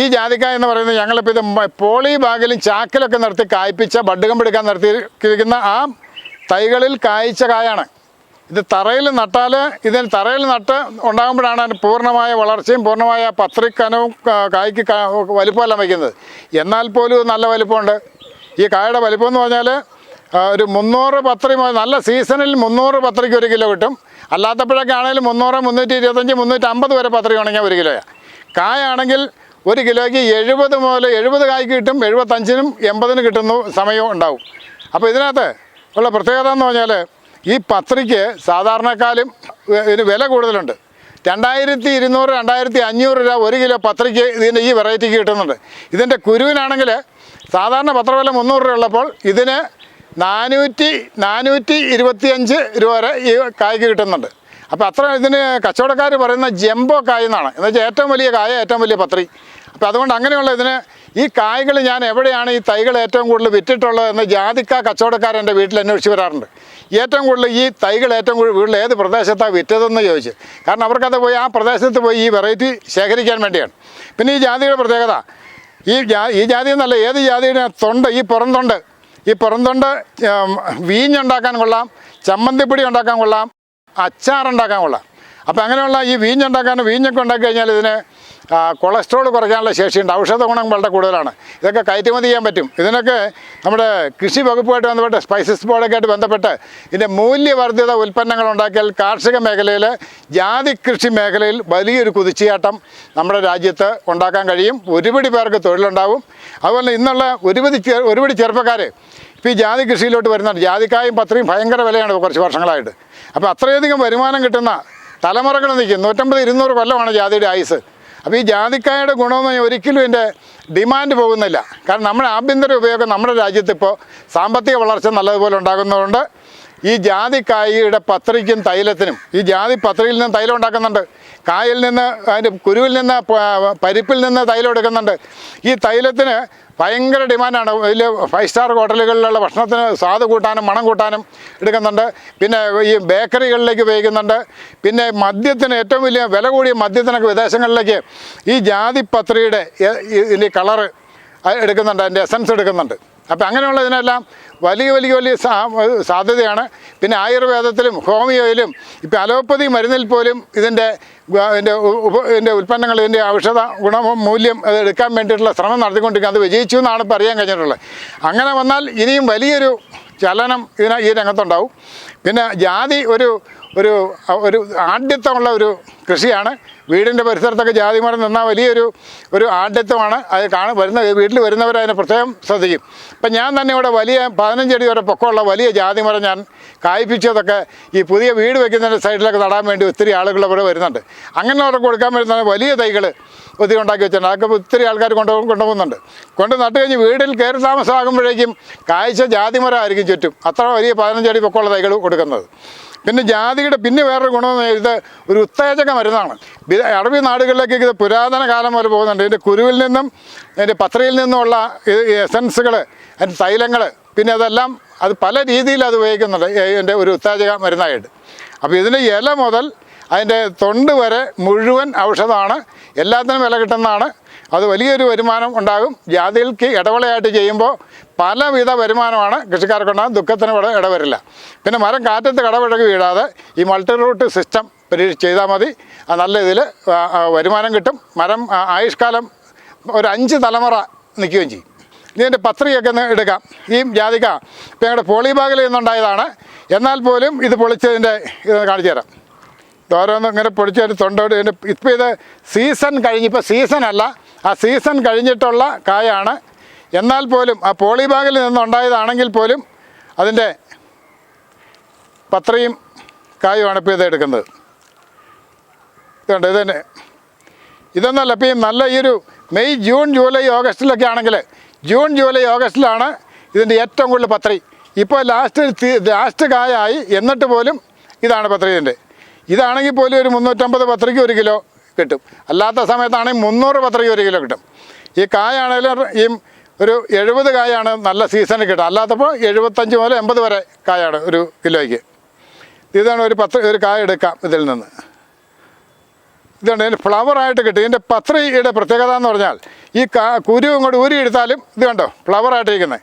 ഈ ജാതിക്ക എന്ന് പറയുന്നത് ഞങ്ങളിപ്പോൾ ഇത് പോളി ബാഗിലും ചാക്കിലൊക്കെ നിർത്തി കായ്പിച്ച ബഡ്ഡുകം പിടിക്കാൻ നിർത്തിയിരിക്കുന്ന ആ തൈകളിൽ കായ്ച്ച കായാണ്. ഇത് തറയിൽ നട്ടാൽ ഇതിന് തറയിൽ നട്ട് ഉണ്ടാകുമ്പോഴാണ് അതിന് പൂർണമായ വളർച്ചയും പൂർണമായ പത്രിക്കനവും കായ്ക്ക് വലിപ്പമെല്ലാം വയ്ക്കുന്നത്. എന്നാൽ പോലും നല്ല വലിപ്പമുണ്ട്. ഈ കായയുടെ വലിപ്പം എന്ന് പറഞ്ഞാൽ ഒരു മുന്നൂറ് പത്രി നല്ല സീസണിൽ മുന്നൂറ് പത്രിക്ക് ഒരു കിലോ കിട്ടും. അല്ലാത്തപ്പോഴൊക്കെ ആണെങ്കിലും മുന്നൂറ് മുന്നൂറ്റി ഇരുപത്തഞ്ച് മുന്നൂറ്റമ്പത് വരെ പത്രി ഉണങ്ങിയാൽ ഒരു കിലോയാണ് കായാണെങ്കിൽ ഒരു കിലോയ്ക്ക് എഴുപത് മുതൽ എഴുപത് കായ്ക്ക് കിട്ടും എഴുപത്തഞ്ചിനും എൺപതിനും കിട്ടുന്ന സമയവും ഉണ്ടാവും. അപ്പോൾ ഇതിനകത്ത് ഉള്ള പ്രത്യേകത എന്ന് പറഞ്ഞാൽ ഈ പത്രിക്ക് സാധാരണക്കാലും ഇതിന് വില കൂടുതലുണ്ട്. രണ്ടായിരത്തി ഇരുന്നൂറ് രണ്ടായിരത്തി അഞ്ഞൂറ് രൂപ ഒരു കിലോ പത്രിക്ക് ഇതിന്റെ ഈ വെറൈറ്റിക്ക് കിട്ടുന്നുണ്ട്. ഇതിന്റെ കുരുവിനാണെങ്കിൽ സാധാരണ പത്രവില മുന്നൂറ് രൂപ ഉള്ളപ്പോൾ ഇതിന് നാനൂറ്റി നാനൂറ്റി ഇരുപത്തിയഞ്ച് രൂപ വരെ ഈ കായ്ക്ക് കിട്ടുന്നുണ്ട്. അപ്പോൾ അത്ര ഇതിന് കച്ചവടക്കാർ പറയുന്ന ജംബോ കായ എന്നാണ്. എന്ന് വെച്ചാൽ ഏറ്റവും വലിയ കായ ഏറ്റവും വലിയ പത്രി. അപ്പോൾ അതുകൊണ്ട് അങ്ങനെയുള്ള ഇതിന് ഈ കായ്കൾ ഞാൻ എവിടെയാണ് ഈ തൈകൾ ഏറ്റവും കൂടുതൽ വിറ്റിട്ടുള്ളത് എന്ന് ജാതിക്ക കച്ചവടക്കാർ വീട്ടിൽ അന്വേഷിച്ച് വരാറുണ്ട്. ഏറ്റവും കൂടുതൽ ഈ തൈകൾ ഏറ്റവും കൂടുതൽ വീട്ടിൽ ഏത് പ്രദേശത്താണ് വിറ്റതെന്ന് ചോദിച്ചു. കാരണം അവർക്കത് പോയി ആ പ്രദേശത്ത് പോയി ഈ വെറൈറ്റി ശേഖരിക്കാൻ വേണ്ടിയാണ്. പിന്നെ ഈ ജാതിയുടെ പ്രത്യേകത. ഈ ജാ ഈ ജാതി എന്നല്ല ഏത് ജാതിയുടെ തൊണ്ട് ഈ പുറം തൊണ്ട്. ഈ പുറം തൊണ്ട് വീഞ്ഞുണ്ടാക്കാൻ കൊള്ളാം ചമ്മന്തിപ്പൊടി ഉണ്ടാക്കാൻ കൊള്ളാം. അച്ചാറുണ്ടാക്കാൻ കൊള്ളാം. അപ്പോൾ അങ്ങനെയുള്ള ഈ വീഞ്ഞുണ്ടാക്കാൻ വീഞ്ഞൊക്കെ ഉണ്ടാക്കി കഴിഞ്ഞാൽ ഇതിന് കൊളസ്ട്രോൾ കുറയ്ക്കാനുള്ള ശേഷിയുണ്ട്. ഔഷധ ഗുണം വളരെ കൂടുതലാണ്. ഇതൊക്കെ കയറ്റുമതി ചെയ്യാൻ പറ്റും. ഇതിനൊക്കെ നമ്മുടെ കൃഷി വകുപ്പുമായിട്ട് ബന്ധപ്പെട്ട് സ്പൈസസ് ബോർഡൊക്കെ ആയിട്ട് ബന്ധപ്പെട്ട് ഇതിന്റെ മൂല്യവർദ്ധിത ഉൽപ്പന്നങ്ങൾ ഉണ്ടാക്കിയാൽ കാർഷിക മേഖലയിൽ ജാതി കൃഷി മേഖലയിൽ വലിയൊരു കുതിച്ചുചാട്ടം നമ്മുടെ രാജ്യത്ത് ഉണ്ടാക്കാൻ കഴിയും. ഒരുപിടി പേർക്ക് തൊഴിലുണ്ടാവും. അതുപോലെ ഇന്നുള്ള ഒരുപടി ഒരുപിടി ചെറുപ്പക്കാർ ഇപ്പോൾ ഈ ജാതി കൃഷിയിലോട്ട് വരുന്നുണ്ട്. ജാതിക്കായും പത്രയും ഭയങ്കര വിലയാണ് കുറച്ച് വർഷങ്ങളായിട്ട്. അപ്പോൾ അത്രയധികം വരുമാനം കിട്ടുന്ന തലമുറകൾ നിൽക്കും. നൂറ്റമ്പത് ഇരുന്നൂറ് കൊല്ലമാണ് ജാതിയുടെ ആയുസ്. അപ്പോൾ ഈ ജാതിക്കായുടെ ഗുണമെന്ന് ഒരിക്കലും എന്റെ ഡിമാൻഡ് പോകുന്നില്ല. കാരണം നമ്മുടെ ആഭ്യന്തര ഉപയോഗം നമ്മുടെ രാജ്യത്ത് ഇപ്പോൾ സാമ്പത്തിക വളർച്ച നല്ലതുപോലെ ഉണ്ടാകുന്നതുകൊണ്ട് ഈ ജാതിക്കായയുടെ പത്രിക്കും തൈലത്തിനും ഈ ജാതി പത്രിയിൽ നിന്ന് തൈലം ഉണ്ടാക്കുന്നുണ്ട്. കായിൽ നിന്ന് അതിന്റെ കുരുവിൽ നിന്ന് പരിപ്പിൽ നിന്ന് തൈലം എടുക്കുന്നുണ്ട്. ഈ തൈലത്തിന് ഭയങ്കര ഡിമാൻഡാണ്. വലിയ ഫൈവ് സ്റ്റാർ ഹോട്ടലുകളിലുള്ള ഭക്ഷണത്തിന് സ്വാദ് കൂട്ടാനും മണം കൂട്ടാനും എടുക്കുന്നുണ്ട്. പിന്നെ ഈ ബേക്കറികളിലേക്ക് ഉപയോഗിക്കുന്നുണ്ട്. പിന്നെ മദ്യത്തിന് ഏറ്റവും വലിയ വില കൂടിയ മദ്യത്തിനൊക്കെ വിദേശങ്ങളിലേക്ക് ഈ ജാതിപത്രിയുടെ ഇതിന്റെ കളറ് എടുക്കുന്നുണ്ട്. അതിന്റെ എസൻസ് എടുക്കുന്നുണ്ട്. അപ്പോൾ അങ്ങനെയുള്ള ഇതിനെല്ലാം വലിയ വലിയ വലിയ സാധ്യതയാണ്. പിന്നെ ആയുർവേദത്തിലും ഹോമിയോയിലും ഇപ്പം അലോപ്പതി മരുന്നിൽ പോലും ഇതിന്റെ ഇതിന്റെ ഉപ- ഇതിന്റെ ഉൽപ്പന്നങ്ങൾ ഇതിന്റെ ഔഷധ ഗുണ മൂല്യം അത് എടുക്കാൻ വേണ്ടിയിട്ടുള്ള ശ്രമം നടത്തിക്കൊണ്ടിരിക്കുക അത് വിജയിച്ചു എന്നാണ് അറിയാൻ കഴിഞ്ഞിട്ടുള്ളത്. അങ്ങനെ വന്നാൽ ഇനിയും വലിയൊരു ചലനം ഇതിന ഈ രംഗത്തുണ്ടാവും. പിന്നെ ജാതി ഒരു ഒരു ഒരു ആഢ്യത്വമുള്ള ഒരു കൃഷിയാണ്. വീടിന്റെ പരിസരത്തൊക്കെ ജാതി മരം നിന്നാൽ വലിയൊരു ഒരു ആഢ്യത്വമാണ് അത് കാണും വരുന്ന വീട്ടിൽ വരുന്നവർ അതിനെ പ്രത്യേകം ശ്രദ്ധിക്കും. അപ്പം ഞാൻ തന്നെ ഇവിടെ വലിയ പതിനഞ്ചടി വരെ പൊക്കമുള്ള വലിയ ജാതി മരം ഞാൻ കായ്പ്പിച്ചതൊക്കെ ഈ പുതിയ വീട് വെക്കുന്നതിന്റെ സൈഡിലൊക്കെ നടാൻ വേണ്ടി ഒത്തിരി ആളുകൾ ഇവിടെ വരുന്നുണ്ട്. അങ്ങനെ അവർക്ക് കൊടുക്കാൻ വരുന്ന വലിയ തൈകൾ ഒത്തിരി ഉണ്ടാക്കി വെച്ചിട്ടുണ്ട്. അതൊക്കെ ഒത്തിരി ആൾക്കാർ കൊണ്ടുപോകും കൊണ്ടുപോകുന്നുണ്ട്. കൊണ്ട് നട്ട് കഴിഞ്ഞ് വീട്ടിൽ കയറി താമസമാകുമ്പോഴേക്കും കാഴ്ച ജാതിമരമായിരിക്കും ചുറ്റും അത്ര വലിയ പതിനഞ്ചടി പൊക്കമുള്ള തൈകൾ കൊടുക്കുന്നത്. പിന്നെ ജാതിയുടെ പിന്നെ വേറൊരു ഗുണമെന്ന് ഇത് ഒരു ഉത്തേജക മരുന്നാണ്. അറബി നാടുകളിലേക്ക് ഇത് പുരാതന കാലം വരെ പോകുന്നുണ്ട്. ഇതിന്റെ കുരുവിൽ നിന്നും ഇതിന്റെ പത്രയിൽ നിന്നുമുള്ള എസൻസുകൾ അതിന്റെ തൈലങ്ങൾ പിന്നെ അതെല്ലാം അത് പല രീതിയിൽ അത് ഉപയോഗിക്കുന്നുണ്ട്. ഇതിന്റെ ഒരു ഉത്തേജക മരുന്നായിട്ട്. അപ്പോൾ ഇതിന്റെ ഇല മുതൽ അതിന്റെ തൊണ്ട് വരെ മുഴുവൻ ഔഷധമാണ്. എല്ലാത്തിനും വില കിട്ടുന്നതാണ്. അത് വലിയൊരു വരുമാനം ഉണ്ടാകും. ജാതികൾക്ക് ഇടവേളയായിട്ട് ചെയ്യുമ്പോൾ പലവിധ വരുമാനമാണ് കൃഷിക്കാർക്കുണ്ടാകും ദുഃഖത്തിന് ഇടവരില്ല. പിന്നെ മരം കാറ്റത്ത് കടപഴകി വീഴാതെ ഈ മൾട്ടി റൂട്ട് സിസ്റ്റം പരീക്ഷ ചെയ്താൽ മതി. നല്ല ഇതിൽ വരുമാനം കിട്ടും. മരം ആയുഷ്കാലം ഒരു അഞ്ച് തലമുറ നിൽക്കുകയും ചെയ്യും. ഇതിന്റെ പത്രികയൊക്കെ ഒന്ന് എടുക്കാം. ഈ ജാതിക ഇപ്പം ഞങ്ങളുടെ പോളിബാഗിൽ നിന്നുണ്ടായതാണ്. എന്നാൽ പോലും ഇത് പൊളിച്ചതിന്റെ ഇത് കാണിച്ചു തരാം. ഓരോന്നും ഇങ്ങനെ പൊടിച്ചൊരു തൊണ്ടോട് ഇതിന്റെ ഇപ്പം ഇത് സീസൺ കഴിഞ്ഞ് കഴിഞ്ഞിപ്പോൾ സീസൺ അല്ല. ആ സീസൺ കഴിഞ്ഞിട്ടുള്ള കായാണ് എന്നാൽ പോലും ആ പോളി ബാഗിൽ നിന്നുണ്ടായതാണെങ്കിൽ പോലും അതിന്റെ പത്രയും കായുമാണ് ഇപ്പോൾ ഇത് എടുക്കുന്നത് ഇതുണ്ട് ഇത് തന്നെ ഇതൊന്നല്ല ഇപ്പം ഈ നല്ല ഈ ഒരു മെയ് ജൂൺ ജൂലൈ ഓഗസ്റ്റിലൊക്കെ ആണെങ്കിൽ ജൂൺ ജൂലൈ ഓഗസ്റ്റിലാണ് ഇതിന്റെ ഏറ്റവും കൂടുതൽ പത്രി. ഇപ്പോൾ ലാസ്റ്റ് ലാസ്റ്റ് കായായി എന്നിട്ട് പോലും ഇതാണ് പത്രി ഇതിന്റെ. ഇതാണെങ്കിൽ പോലും ഒരു മുന്നൂറ്റമ്പത് പത്രയ്ക്ക് ഒരു കിലോ കിട്ടും. അല്ലാത്ത സമയത്താണെങ്കിൽ മുന്നൂറ് പത്രയ്ക്ക് ഒരു കിലോ കിട്ടും. ഈ കായാണെങ്കിലും ഈ ഒരു എഴുപത് കായാണ് നല്ല സീസണിൽ കിട്ടുക. അല്ലാത്തപ്പോൾ എഴുപത്തഞ്ച് മുതൽ എൺപത് വരെ കായാണ് ഒരു കിലോയ്ക്ക്. ഇതാണ് ഒരു പത്ത് ഒരു കായ എടുക്കാം ഇതിൽ നിന്ന്. ഇതുണ്ട് ഇതിന്റെ ഫ്ലവറായിട്ട് കിട്ടും. ഇതിന്റെ പത്രിയുടെ പ്രത്യേകത എന്ന് പറഞ്ഞാൽ ഈ കാ കുരു ഇങ്ങോട്ട് ഊരി എടുത്താലും ഇത് കണ്ടോ ഫ്ലവറായിട്ടിരിക്കുന്നത്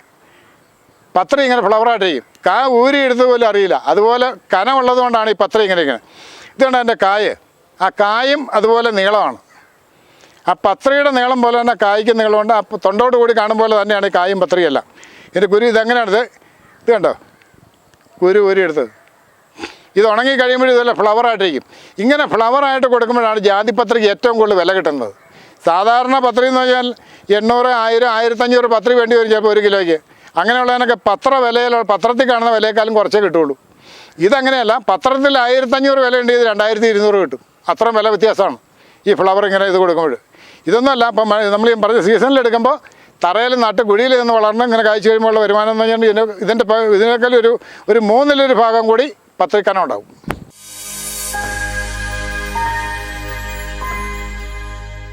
പത്രി ഇങ്ങനെ ഫ്ലവറായിട്ടിരിക്കും കാ ഊരി എടുത്തത് പോലും അറിയില്ല. അതുപോലെ കനമുള്ളത് കൊണ്ടാണ് ഈ പത്രി ഇങ്ങനെ ഇരിക്കുന്നത്. ഇതുകൊണ്ട് എന്റെ കായ്. ആ കായും അതുപോലെ നീളമാണ്. ആ പത്രിയുടെ നീളം പോലെ തന്നെ കായ്ക്ക് നീളമുണ്ട്. ആ തൊണ്ടോട് കൂടി കാണും പോലെ തന്നെയാണ് ഈ കായും പത്രിയെല്ലാം. ഇതിന്റെ കുരു ഇതെങ്ങനെയാണിത്? ഇത് കണ്ടോ? കുരു കുരു എടുത്തത്. ഇത് ഉണങ്ങി കഴിയുമ്പോൾ ഇതല്ല ഫ്ലവറായിട്ടിരിക്കും ഇങ്ങനെ ഫ്ലവറായിട്ട് കൊടുക്കുമ്പോഴാണ് ജാതിപത്രിക്ക് ഏറ്റവും കൂടുതൽ വില കിട്ടുന്നത്. സാധാരണ പത്രി എന്ന് പറഞ്ഞാൽ എണ്ണൂറ് ആയിരം ആയിരത്തഞ്ഞൂറ് പത്രി വേണ്ടി വരും ചിലപ്പോൾ ഒരു കിലോയ്ക്ക്. അങ്ങനെയുള്ളതിനൊക്കെ പത്ര വിലയിൽ പത്രത്തിൽ കാണുന്ന വിലയേക്കാളും കുറച്ചേ കിട്ടുള്ളൂ ഇതങ്ങനെയല്ല പത്രത്തിൽ ആയിരത്തഞ്ഞൂറ് വില ഉണ്ട് ഇത് രണ്ടായിരത്തി ഇരുന്നൂറ് കിട്ടും. അത്രയും വില വ്യത്യാസമാണ് ഈ ഫ്ലവർ ഇങ്ങനെ ഇത് കൊടുക്കുമ്പോൾ. ഇതൊന്നുമല്ല ഇപ്പം നമ്മൾ പറഞ്ഞ സീസണിൽ എടുക്കുമ്പോൾ തറയിൽ നട്ട് കുഴിയിൽ നിന്ന് വളർന്ന് ഇങ്ങനെ കായ്ച്ചു കഴിയുമ്പോൾ വരുമാനം എന്ന് പറഞ്ഞാൽ ഇതിന്റെ ഇതിനേക്കാൾ ഒരു ഒരു മൂന്നിലൊരു ഭാഗം കൂടി പത്രിക്കനം